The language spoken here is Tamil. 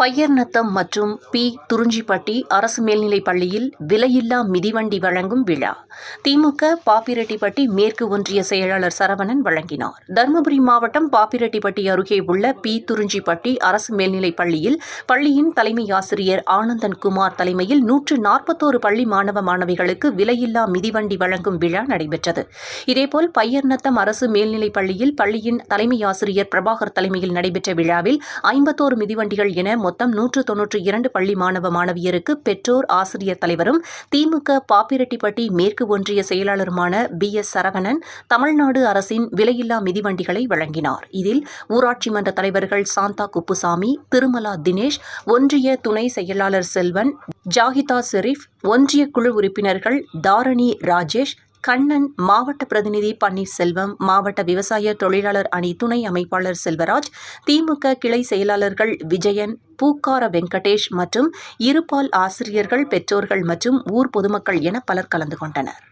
பையர்நத்தம் மற்றும் பி. துறிஞ்சிப்பட்டி அரசு மேல்நிலைப் பள்ளியில் விலையில்லா மிதிவண்டி வழங்கும் விழா. திமுக பாப்பிரெட்டிப்பட்டி மேற்கு ஒன்றிய செயலாளர் சரவணன் வழங்கினார். தருமபுரி மாவட்டம் பாப்பிரெட்டிப்பட்டி அருகே உள்ள பி. துறிஞ்சிப்பட்டி அரசு மேல்நிலைப் பள்ளியில் பள்ளியின் தலைமை ஆசிரியர் ஆனந்தன் குமார் தலைமையில் நூற்று நாற்பத்தோரு பள்ளி மாணவ மாணவிகளுக்கு விலையில்லா மிதிவண்டி வழங்கும் விழா நடைபெற்றது. இதேபோல் பையர்நத்தம் அரசு மேல்நிலைப் பள்ளியில் பள்ளியின் தலைமை ஆசிரியர் பிரபாகர் தலைமையில் நடைபெற்ற விழாவில் ஐம்பத்தோரு மிதிவண்டிகள் என மொத்தம் நூற்று தொன்னூற்றி இரண்டு பள்ளி மாணவ மாணவியருக்கு பெற்றோர் ஆசிரியர் தலைவரும் திமுக பாப்பிரெட்டிப்பட்டி மேற்கு ஒன்றிய செயலாளருமான பி. எஸ். சரவணன் தமிழ்நாடு அரசின் விலையில்லா மிதிவண்டிகளை வழங்கினார். இதில் ஊராட்சி மன்ற தலைவர்கள் சாந்தா குப்புசாமி திருமலா தினேஷ் ஒன்றிய துணை செயலாளர் செல்வன் ஜாகிதா ஷெரீப் ஒன்றிய குழு உறுப்பினர்கள் தாரணி ராஜேஷ் கண்ணன் மாவட்ட பிரதிநிதி பன்னீர்செல்வம் மாவட்ட விவசாய தொழிலாளர் அணி துணை அமைப்பாளர் செல்வராஜ் திமுக கிளை செயலாளர்கள் விஜயன் பூக்கார வெங்கடேஷ் மற்றும் இருபால் ஆசிரியர்கள் பெற்றோர்கள் மற்றும் ஊர் பொதுமக்கள் என பலர் கலந்து கொண்டனர்.